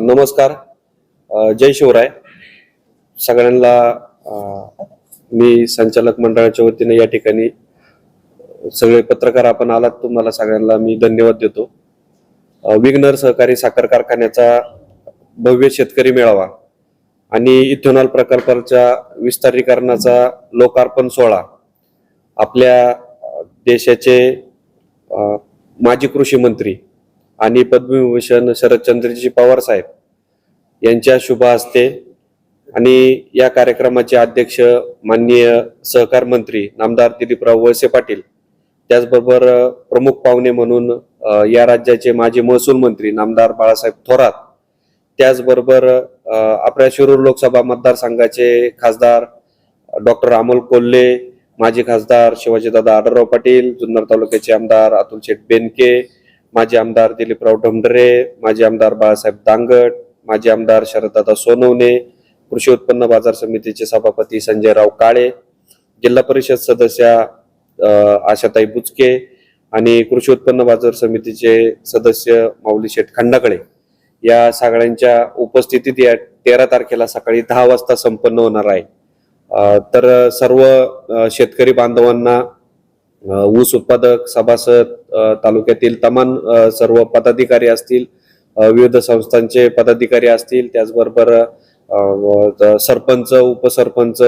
नमस्कार. जय शिवराय. सगळ्यांना मी संचालक मंडळाच्या वतीने या ठिकाणी सगळे पत्रकार आपण आलात तुम्हाला सगळ्यांना मी धन्यवाद देतो. विग्नर सहकारी साखर कारखान्याचा भव्य शेतकरी मेळावा आणि इथेनॉल प्रकल्पाच्या विस्तारीकरणाचा लोकार्पण सोहळा आपल्या देशाचे माजी कृषी मंत्री आणि पद्मविभूषण शरदचंद्रजी पवार साहेब यांच्या शुभ हस्ते आणि या कार्यक्रमाचे अध्यक्ष माननीय सहकार मंत्री नामदार दिलीपराव वळसे पाटील त्याचबरोबर प्रमुख पाहुणे म्हणून या राज्याचे माजी महसूल मंत्री नामदार बाळासाहेब थोरात त्याचबरोबर आपल्या शिरूर लोकसभा मतदारसंघाचे खासदार डॉक्टर अमोल कोल्हे माजी खासदार शिवाजीदादा आडरराव पाटील जुन्नर तालुक्याचे आमदार अतुल शेठ बेनके माजी आमदार दिलीपराव ढमढरे माजी आमदार बाळासाहेब दांगट माजी आमदार शरददादा सोनवणे कृषी उत्पन्न बाजार समितीचे सभापती संजयराव काळे जिल्हा परिषद सदस्या आशाताई बुचके आणि कृषी उत्पन्न बाजार समितीचे सदस्य माऊली शेठ खंडाकडे. या सगळ्यांच्या उपस्थितीत या तेरा तारखेला सकाळी दहा वाजता संपन्न होणार आहे. तर सर्व शेतकरी बांधवांना ऊस उत्पादक सभासद तालुक्यातील तमाम सर्व पदाधिकारी असतील विविध संस्थांचे पदाधिकारी असतील त्याचबरोबर सरपंच उपसरपंच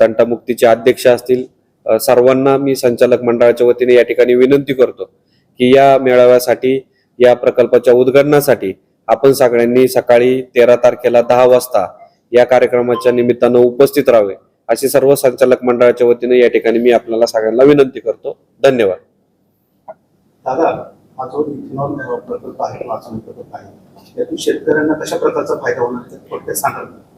तंटामुक्तीचे अध्यक्ष असतील. सर्वांना मी संचालक मंडळाच्या वतीने या ठिकाणी विनंती करतो की या मेळाव्यासाठी या प्रकल्पाच्या उद्घाटनासाठी आपण सगळ्यांनी सकाळी तेरा तारखेला दहा वाजता या कार्यक्रमाच्या निमित्तानं उपस्थित राहावे. अशी सर्व संचालक मंडळाच्या वतीने या ठिकाणी मी आपल्याला सगळ्यांना विनंती करतो. धन्यवाद.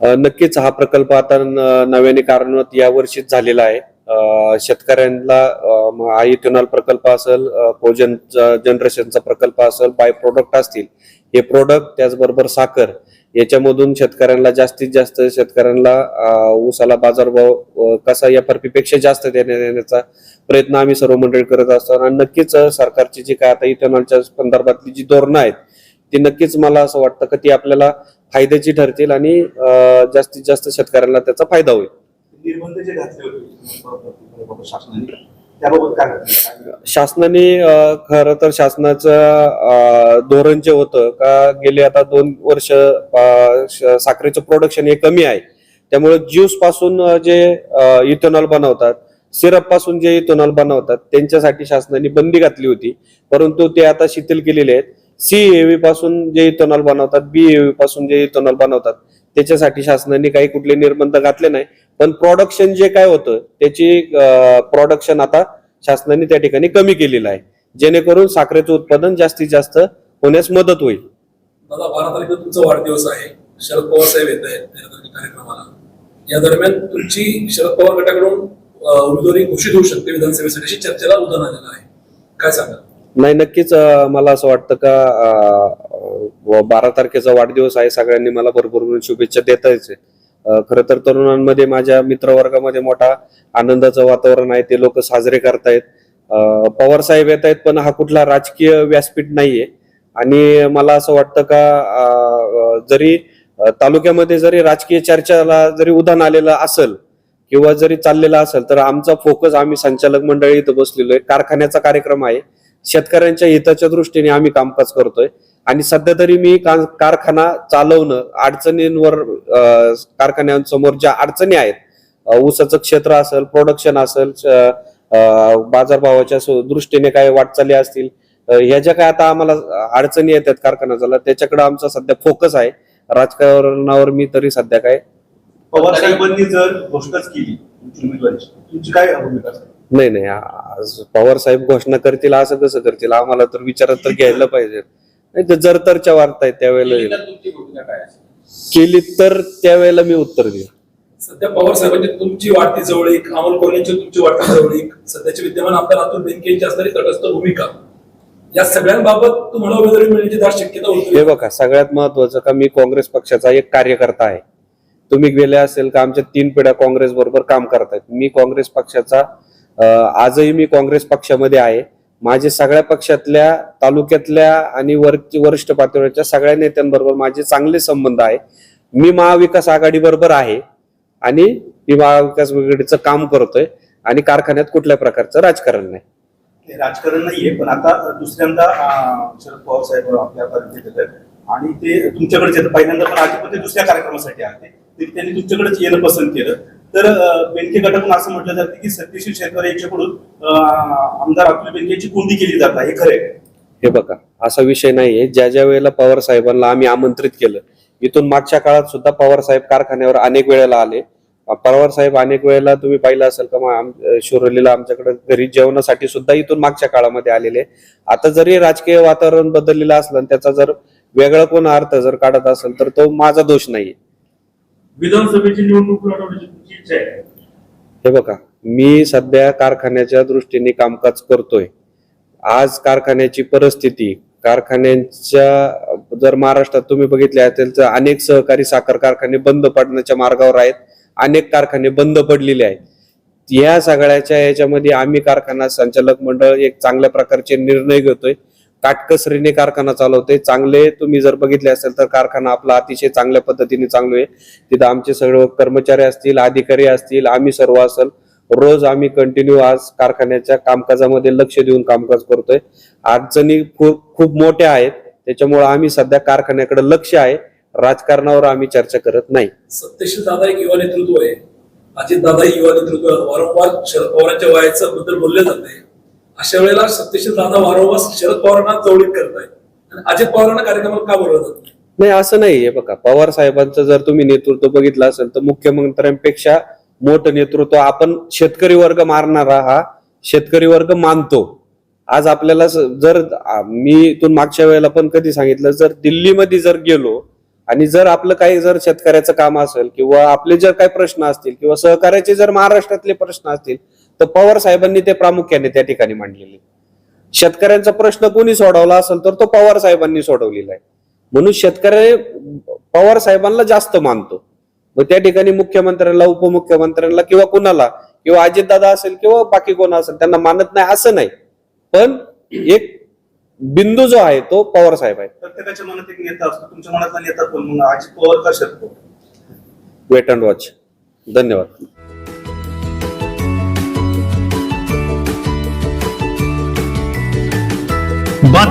हा नक्कीच हा प्रकल्प आता नव्याने कार्यान्वित या वर्षीच झालेला आहे. शेतकऱ्यांना हा इथेनॉल प्रकल्प असेल कोजन जनरेशनचा प्रकल्प असेल बाय प्रोडक्ट असतील. हे प्रोडक्ट त्याचबरोबर साखर याच्यामधून शेतकऱ्यांना जास्तीत जास्त शेतकऱ्यांना ऊसाला बाजारभाव कसा या पेक्षा जास्त देण्या- देण्याचा प्रयत्न आम्ही सर्व मंडळी करत असतो. आणि नक्कीच सरकारची जी काय आता इथेनॉलच्या संदर्भातली जी धोरणं आहेत ती नक्कीच मला असं वाटतं की ती आपल्याला फायद्याची ठरतील आणि जास्तीत जास्त शेतकऱ्यांना त्याचा फायदा होईल. निर्बंध जे घातले होते शासनाने. त्याबाबत काय? शासनाने खर खरं तर शासनाचं धोरण जे होतं का गेले आता दोन वर्ष साखरेचं प्रोडक्शन हे कमी आहे. त्यामुळे ज्यूसपासून जे इथेनॉल बनवतात सिरपपासून जे इथेनॉल बनवतात त्यांच्यासाठी शासनाने बंदी घातली होती. परंतु ते आता शिथिल केलेले आहेत. सी एव्ही पासून जे इथेनॉल बनवतात बी एव्ही पासून जे इथेनॉल बनवतात त्याच्यासाठी शासनाने काही कुठले निर्बंध घातले नाही. पण प्रोडक्शन जे काय होतं त्याची प्रोडक्शन आता शासनाने त्या ठिकाणी कमी केलेलं आहे. जेणेकरून साखरेचं उत्पादन जास्तीत जास्त होण्यास मदत होईल. दादा बारा तारखेला तुमचा वाढदिवस आहे. शरद पवार साहेब येत आहेत कार्यक्रमाला. या दरम्यान तुमची शरद पवार गटाकडून उमेदवारी घोषित होऊ शकते विधानसभेसाठी चर्चेला उदाहरण आलेलं आहे. काय सांगा नाही नक्कीच मला असं वाटतं का बारा तारखेचा वाढदिवस आहे. सगळ्यांनी मला भरपूर शुभेच्छा देता यायचे खरं तर तरुणांमध्ये माझ्या मित्रवर्गामध्ये मोठा आनंदाचं वातावरण आहे. ते लोक साजरे करतायत. पवार साहेब येत आहेत पण हा कुठला राजकीय व्यासपीठ नाहीये. आणि मला असं वाटतं का जरी तालुक्यामध्ये जरी राजकीय चर्चाला जरी उधाण आलेलं असेल किंवा जरी चाललेला असेल तर आमचा फोकस आम्ही संचालक मंडळी इथं बसलेलो आहे. कारखान्याचा कार्यक्रम आहे. शेतकऱ्यांच्या हिताच्या दृष्टीने आम्ही कामकाज करतोय. आणि सध्या तरी मी कारखाना चालवणं अडचणींवर कारखान्यांसमोर ज्या अडचणी आहेत ऊसाचं क्षेत्र असेल प्रोडक्शन असेल बाजारभावाच्या दृष्टीने काय वाटचाली असतील ह्या ज्या काय आता आम्हाला अडचणी येतात कारखान्याला त्याच्याकडे आमचा सध्या फोकस आहे. राजकारणावर मी तरी सध्या काय पवार साहेबांनी जर घोषणाच केली तुमची काय भूमिका? नाही नाही पवार साहेब घोषणा करतील असं कसं करतील? आम्हाला तर विचारात तर घ्यायला पाहिजे. नाही तर जर तरच्या वार्ता आहेत त्यावेळेला तुमची भूमिका काय असेल? केली तर त्यावेळेला मी उत्तर देईन. सध्या पवार साहेबांची तुमची वाढती जवळीक अमोल कोल्हेंची तुमची वाढती जवळीक. सध्याचे विद्यमान आमदार अतुल बेनके यांची असणारी तटस्थ भूमिका. या सगळ्यांबाबत तुम्हाला उमेदवारी मिळण्याची दाट शक्यता हे होती बघा सगळ्यात महत्वाचं का मी काँग्रेस पक्षाचा एक कार्यकर्ता आहे. तुम्ही गेले असेल का आमच्या तीन पिढ्या काँग्रेस बरोबर काम करतायत. मी काँग्रेस पक्षाचा अं, आजही मी काँग्रेस पक्षामध्ये आहे. माझे सगळ्या पक्षातल्या तालुक्यातल्या आणि वर वरिष्ठ पातळीच्या सगळ्या नेत्यांबरोबर माझे चांगले संबंध आहे. मी महाविकास आघाडी बरोबर आहे आणि मी महाविकास आघाडीचं काम करतोय आणि कारखान्यात कुठल्या प्रकारचं राजकारण नाही. राजकारण नाहीये पण आता दुसऱ्यांदा शरद पवार साहेब आपल्या येतात आणि ते तुमच्याकडे पहिल्यांदा पण आधी पण ते दुसऱ्या कार्यक्रमासाठी आले. त्यांनी तुमच्याकडेच येणं पसंत केलं. तर बेनके गटातून असं म्हटलं जातं की सत्यशील शेतकरी यांच्याकडून आमदार अतुल बेनकेची कोंडी केली जात आहे. हे हे बघा असा विषय नाहीये. ज्या ज्या वेळेला पवार साहेबांना आम्ही आमंत्रित केलं इथून मागच्या काळात सुद्धा पवार साहेब कारखान्यावर अनेक वेळेला आले. पवार साहेब अनेक वेळेला तुम्ही पाहिलं असेल का मग शिरोलीला आमच्याकडे घरी जेवणासाठी सुद्धा इथून मागच्या काळामध्ये आलेले. आता जरी राजकीय वातावरण बदललेलं असलं त्याचा जर वेगळा कोण अर्थ जर काढत असेल तर तो माझा दोष नाहीये. विधानसभेची निवडणूक लढवण्याची तुमची इच्छा आहे. हे बघा मी सध्या कारखान्याच्या दृष्टीने कामकाज करतोय. आज कारखान्याची परिस्थिती कारखान्यांच्या जर महाराष्ट्रात तुम्ही बघितले असेल तर अनेक सहकारी साखर कारखाने बंद पडण्याच्या मार्गावर आहेत. अनेक कारखाने बंद पडलेले आहेत. या सगळ्याच्या याच्यामध्ये आम्ही कारखाना संचालक मंडळ एक चांगल्या प्रकारचे निर्णय घेतोय. काटकसरीने कारखाना चालवते. चांगले तुम्ही जर बघितले असेल तर कारखाना आपला अतिशय चांगल्या पद्धतीने चांगलो आहे. तिथं आमचे सर्व कर्मचारी असतील अधिकारी असतील आम्ही सर्व असेल. रोज आम्ही कंटिन्यू आज कारखान्याच्या कामकाजामध्ये लक्ष देऊन कामकाज करतोय. अडचणी खूप खूप मोठ्या आहेत. त्याच्यामुळे आम्ही सध्या कारखान्याकडे लक्ष आहे. राजकारणावर आम्ही चर्चा करत नाही. सत्यशील दादा एक युवा नेतृत्व आहे. अजित दादा युवा नेतृत्व वारंवार शरद पवारांच्या वयाचं बद्दल बोलले जाते अशा वेळेला सत्यशील दादा वारंवार शरद पवारांना जवळीत करतायत अजित पवारांना कार्यक्रमात का बोलवलं जात नाही? नाही असं नाहीये बघा. पवार साहेबांचं जर तुम्ही नेतृत्व बघितलं असेल तर मुख्यमंत्र्यांपेक्षा मोठं नेतृत्व आपण शेतकरी वर्ग मारणारा हा शेतकरी वर्ग मानतो. आज आपल्याला जर मी इथून मागच्या वेळेला पण कधी सांगितलं जर दिल्लीमध्ये जर गेलो आणि जर आपलं काही जर शेतकऱ्याचं काम असेल किंवा आपले जर काही प्रश्न असतील किंवा सहकार्याचे जर महाराष्ट्रातले प्रश्न असतील तर पवार साहेबांनी ते प्रामुख्याने त्या ठिकाणी मांडलेले. शेतकऱ्यांचा प्रश्न कोणी सोडवला असेल तर तो पवार साहेबांनी सोडवलेला आहे. म्हणून शेतकरी पवार साहेबांना जास्त मानतो. मग त्या ठिकाणी मुख्यमंत्र्यांना उपमुख्यमंत्र्यांना किंवा कुणाला किंवा अजितदादा असेल किंवा बाकी कोण असेल त्यांना मानत नाही असं नाही. पण एक बिंदू जो आहे तो पवार साहेब आहे. प्रत्येकाच्या मनात एक नेता असतो. तुमच्या मनातला नेता कोण? म्हणून अजित पवार का पवार? Weight and watch. धन्यवाद.